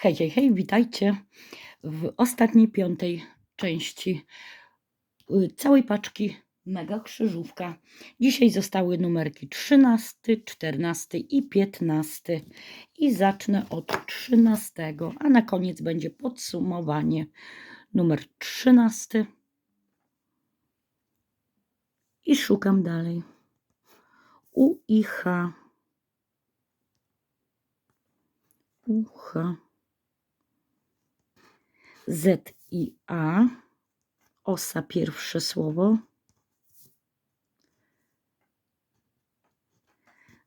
Hej, hej, hej, witajcie w ostatniej, piątej części y, całej paczki Mega Krzyżówka. Dzisiaj zostały numerki 13, 14 i 15 i zacznę od 13, a na koniec będzie podsumowanie numer 13 i szukam dalej. U i H. U, H. Z i A. Osa pierwsze słowo.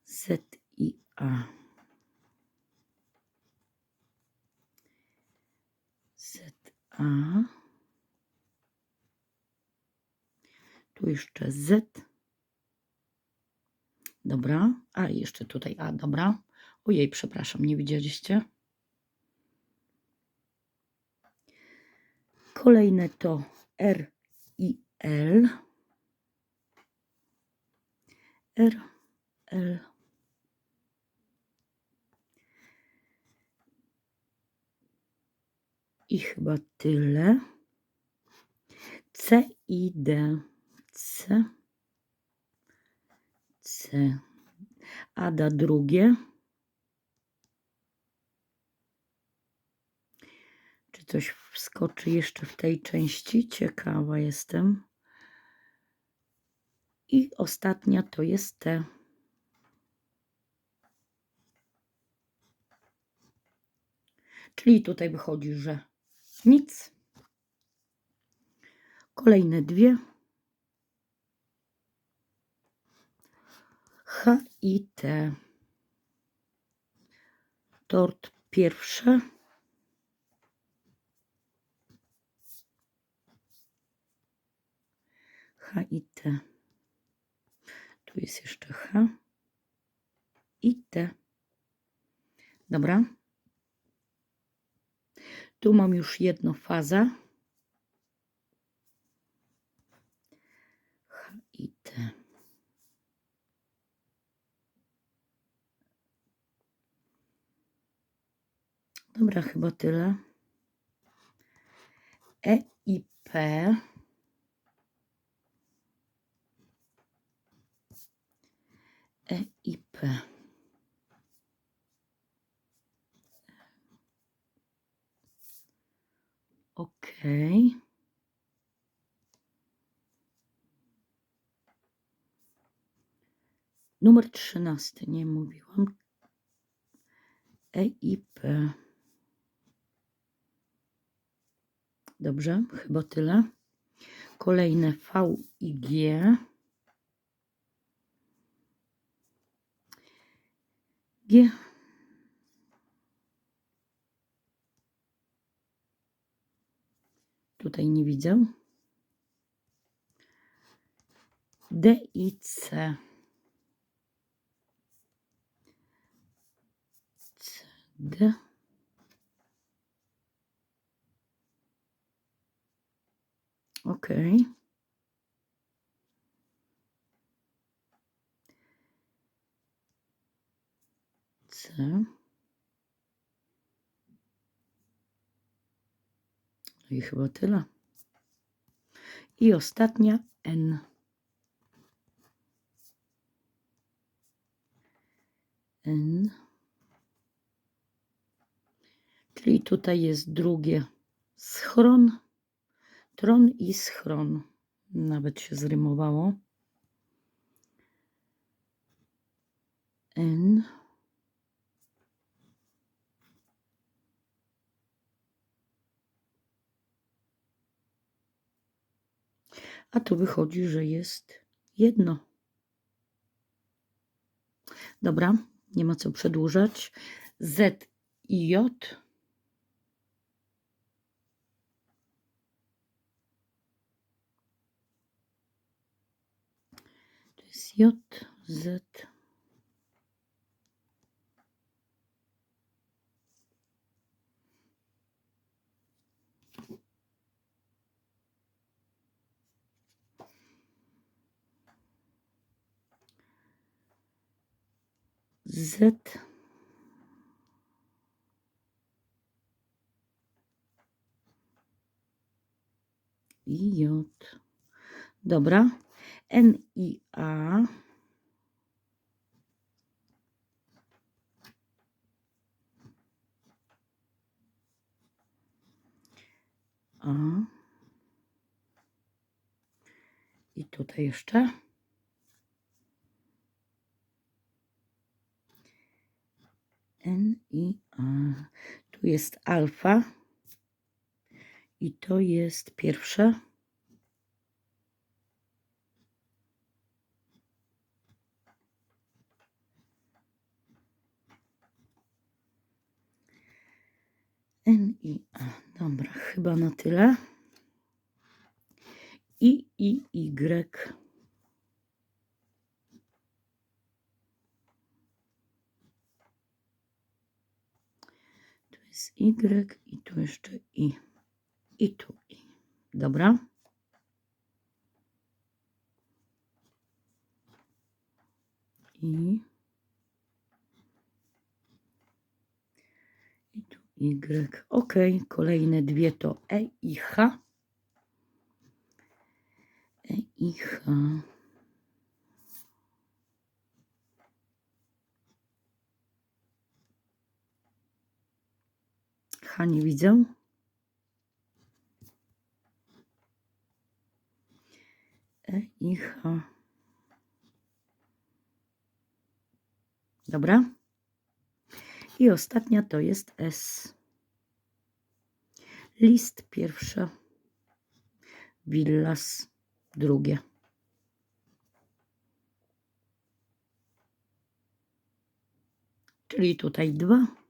Z i A. Z A. Tu jeszcze Z. Dobra. A jeszcze tutaj A, dobra. Ojej, przepraszam, nie widzieliście? Kolejne to R i L. R, L. I chyba tyle. C i D. C. C. Ada drugie. Czy coś wskoczy jeszcze w tej części? Ciekawa jestem. I ostatnia to jest T. Czyli tutaj wychodzi, że nic. Kolejne dwie. H i T. Tort pierwsze. H i T. Tu jest jeszcze H i T. Dobra. Tu mam już jedną fazę. H i T. Dobra, chyba tyle. E i P. E i P. Ok. Numer trzynasty, nie mówiłam. E i P. Dobrze, chyba tyle. Kolejne V i G. G. Tutaj nie widzę. D i C. C, D. Ok. C. No i chyba tyle. I ostatnia N. N. Czyli tutaj jest drugie schron, tron i schron. Nawet się zrymowało. N. A tu wychodzi, że jest jedno. Dobra, nie ma co przedłużać. Z i J. J, Z. Z. I J. Dobra. N i A. A. I tutaj jeszcze. N i A. Tu jest alfa. I to jest pierwsze. N i A. Dobra, chyba na tyle. I i Y. Tu jest Y i tu jeszcze I. I tu I. Dobra. I. I tu Y. Ok, kolejne dwie to E i H. E i H. H nie widzę. E i. Dobra. I ostatnia to jest S. List pierwszy. Villas drugie. Czyli tutaj dwa.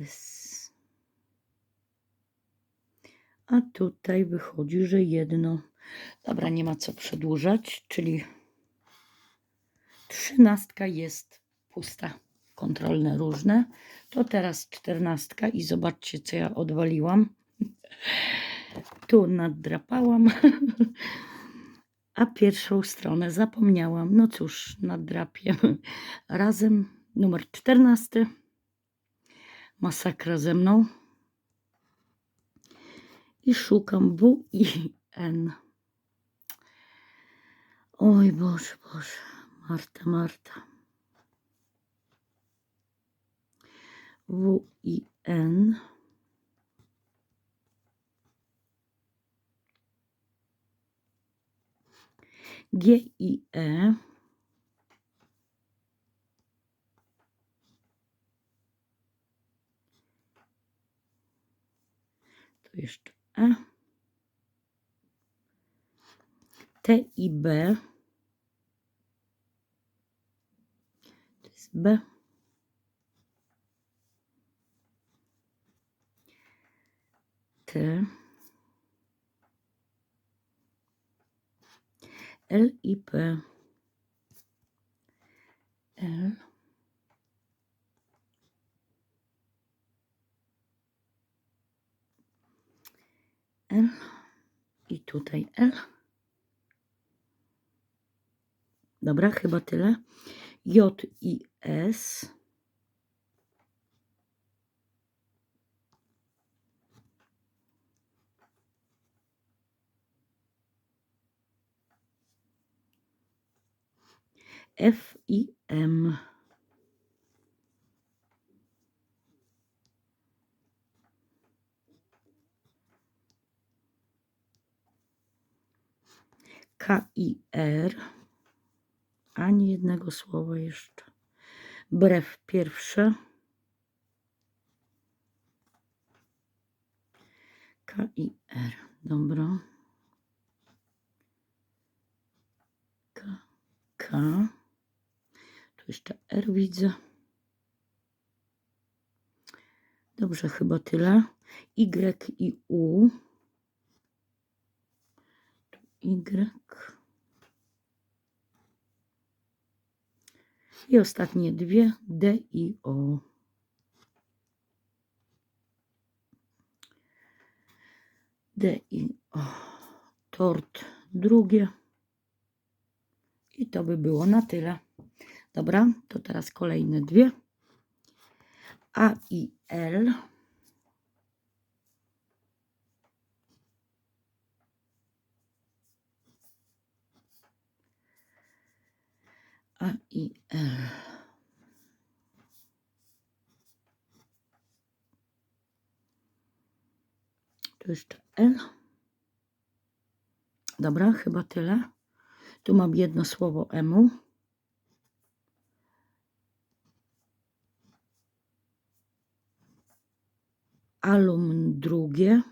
S. A tutaj wychodzi, że jedno. Dobra, nie ma co przedłużać, czyli trzynastka jest pusta. Kontrolne różne. To teraz czternastka i zobaczcie, co ja odwaliłam. Tu naddrapałam, a pierwszą stronę zapomniałam. No cóż, naddrapię razem. Numer czternasty. Masakra ze mną. I szukam W i N. Oj Boże, Boże. Marta, Marta. W i N. G i E. Tu jeszcze. T i B. To jest B. T. L i P. L. L. I tutaj L. Dobra, chyba tyle. J i S. F i M. K i R. Ani jednego słowa jeszcze. Brew pierwsze. K i R. Dobra. K. K. Tu jeszcze R widzę. Dobrze, chyba tyle. Y i U. Y. I ostatnie dwie D i O. D i O. Tort drugie. I to by było na tyle. Dobra, to teraz kolejne dwie. A i L. A i L. Tu jeszcze L. Dobra, chyba tyle. Tu mam jedno słowo emu. Alum drugie.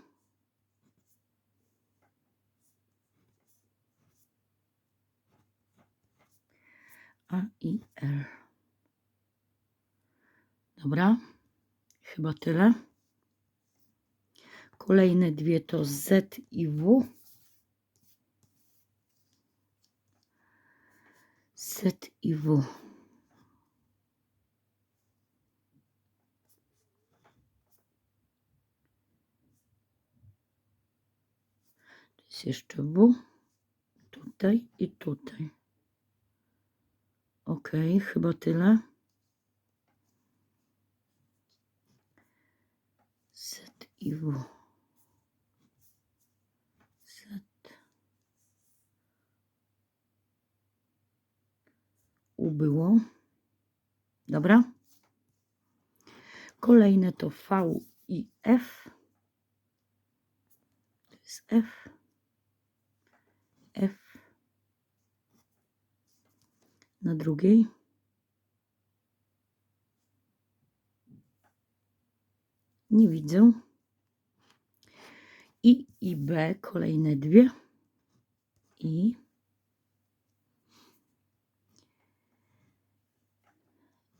A i L. Dobra, chyba tyle. Kolejne dwie to Z i W. Z i W. To jest jeszcze W. Tutaj i tutaj. Ok, chyba tyle. Z i W. Z. U. Dobra. Kolejne to V i F. To jest. F. Na drugiej. Nie widzę. I i B, kolejne dwie. I.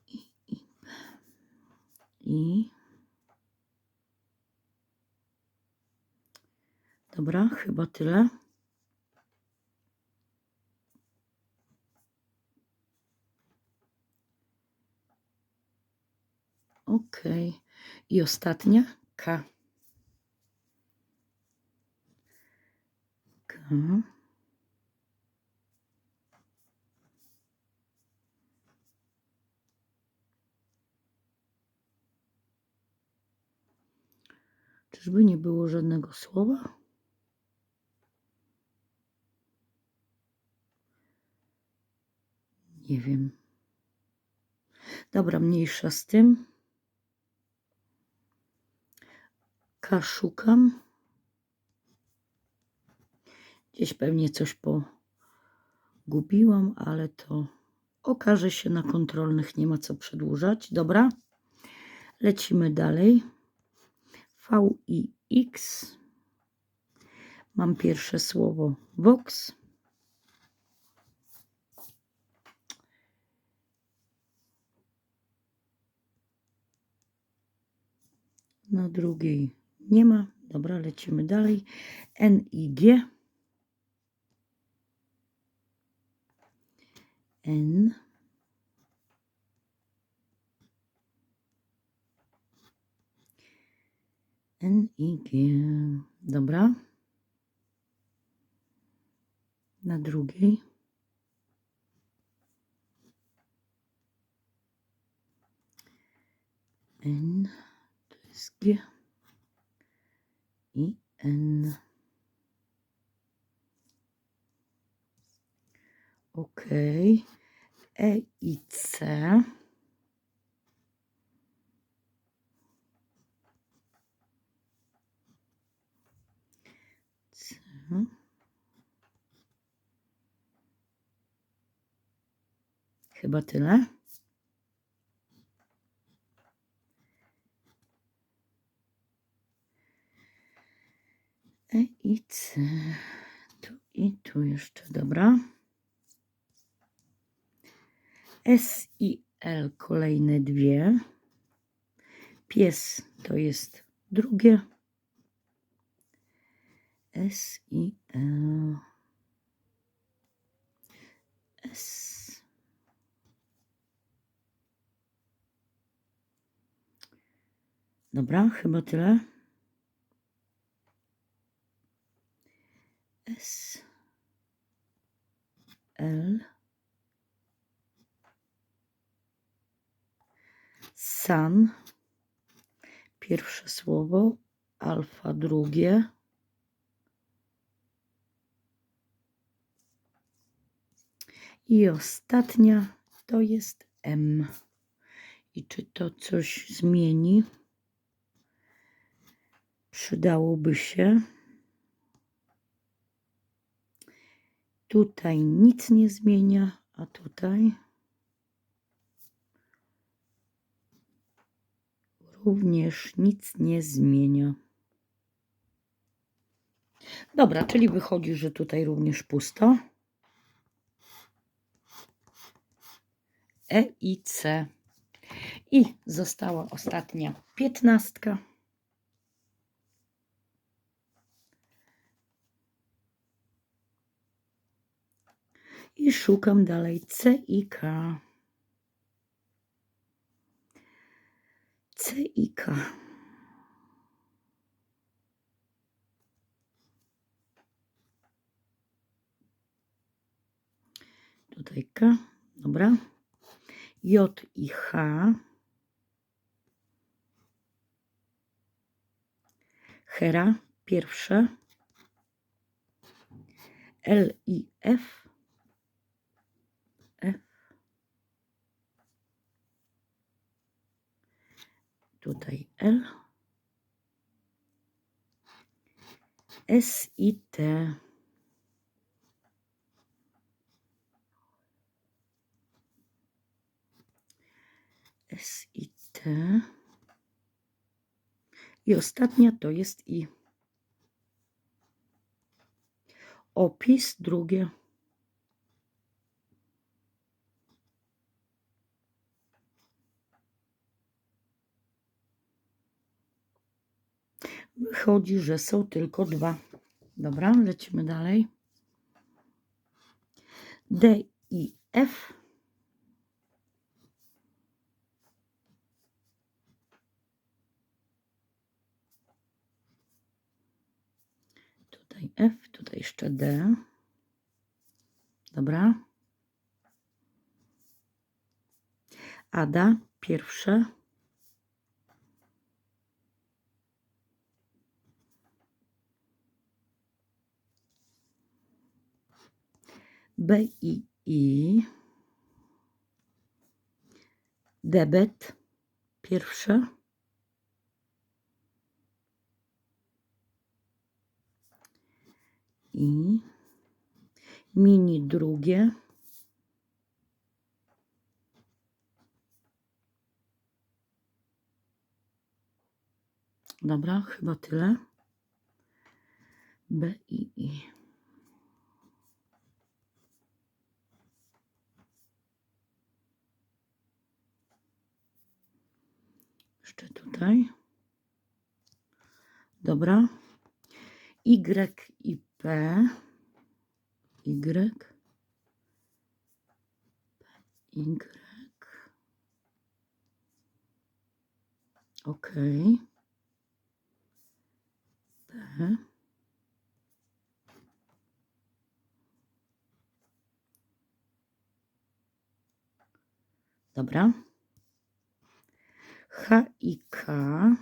I, i B. I. Dobra, chyba tyle. Ok. I ostatnia K. K. Czyżby nie było żadnego słowa? Nie wiem. Dobra, mniejsza z tym. K szukam. Gdzieś pewnie coś pogubiłam, ale to okaże się na kontrolnych. Nie ma co przedłużać. Dobra. Lecimy dalej. V i X. Mam pierwsze słowo Vox. Na drugiej nie ma. Dobra, lecimy dalej. N i G. N. N i G. Dobra. Na drugiej. N. To jest G. I N. Ok. E i C. C. Chyba tyle. E i C. Tu i tu jeszcze, dobra. S i L kolejne dwie. Pies to jest drugie. S i L. S. Dobra, chyba tyle. S. L. Sun. Pierwsze słowo. Alfa drugie. I ostatnia to jest M. I czy to coś zmieni? Przydałoby się. Tutaj nic nie zmienia, a tutaj również nic nie zmienia. Dobra, czyli wychodzi, że tutaj również pusto. E i C. I została ostatnia piętnastka. I szukam dalej C i K. C i K. Tutaj K, dobra. J i H. Hera, pierwsze. L i F. Tutaj L. S i T. S i T. I ostatnia to jest I. Opis drugie. Wychodzi, że są tylko dwa. Dobra, lecimy dalej. D i F. Tutaj F, tutaj jeszcze D. Dobra. Ada, pierwsze. B i I. Debet, pierwsze. I mini drugie. Dobra, chyba tyle. B i I. Jeszcze tutaj. Dobra. Y i P. Y. Y. Ok. P. Dobra. H i K.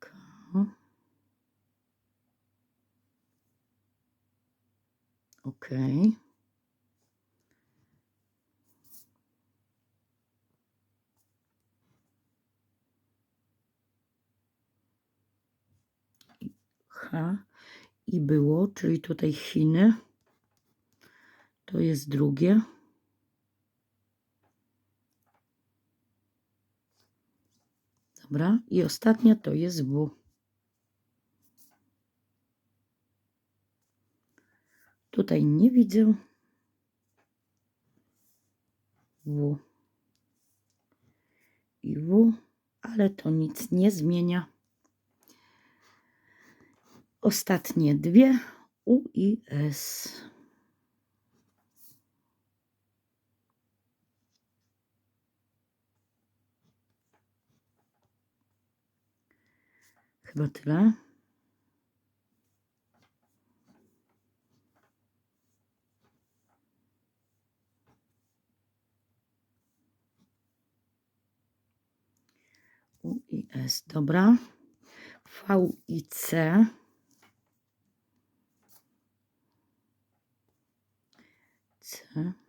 K. Ok. H i było, czyli tutaj Chiny. To jest drugie. Dobra, i ostatnia to jest W. Tutaj nie widzę. W. I W, ale to nic nie zmienia. Ostatnie dwie U i S. Chyba tyle. U i S, dobra. V i C. C.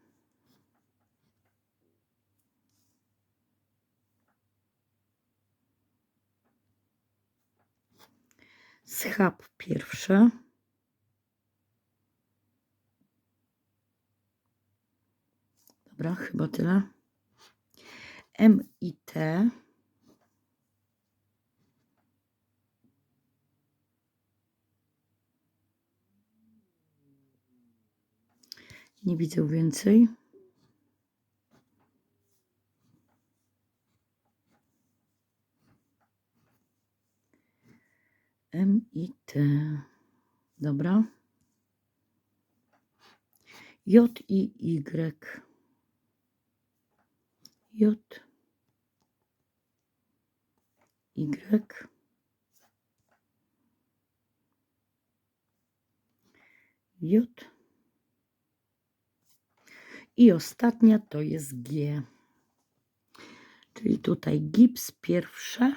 Schab pierwsze. Dobra, chyba tyle. M i T. Nie widzę więcej. M i T. Dobra. J i Y. J. Y. J. I ostatnia to jest G. Czyli tutaj gips pierwsze.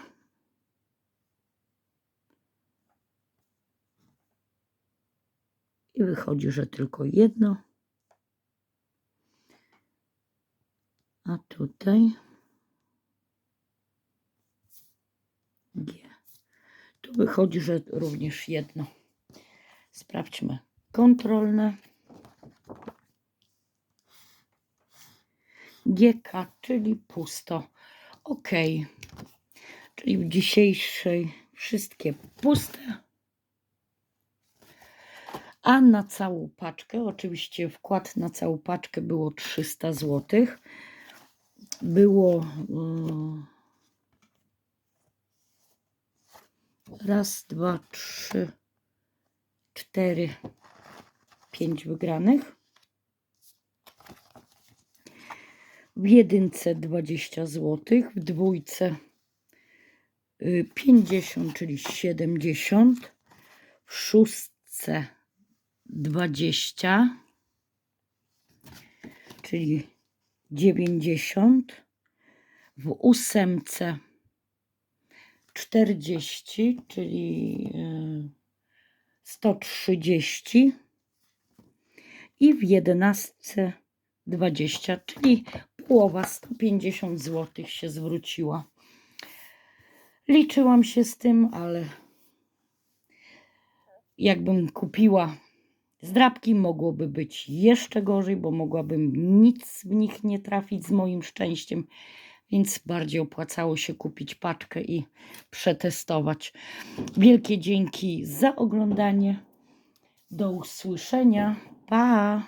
I wychodzi, że tylko jedno. A tutaj G. Tu wychodzi, że również jedno. Sprawdźmy kontrolne. GK, czyli pusto. OK. Czyli w dzisiejszej wszystkie puste. A na całą paczkę, oczywiście wkład na całą paczkę było 300 zł. Było yy, raz, dwa, trzy, cztery, pięć wygranych. W jedynce 20 zł, w dwójce y, 50, czyli 70, w szóstce 20, czyli 90, w ósemce 40, czyli y, 130 i w jedenastce 20, czyli połowa 150 zł się zwróciła. Liczyłam się z tym, ale jakbym kupiła zdrabki, mogłoby być jeszcze gorzej, bo mogłabym nic w nich nie trafić z moim szczęściem, więc bardziej opłacało się kupić paczkę i przetestować. Wielkie dzięki za oglądanie. Do usłyszenia. Pa!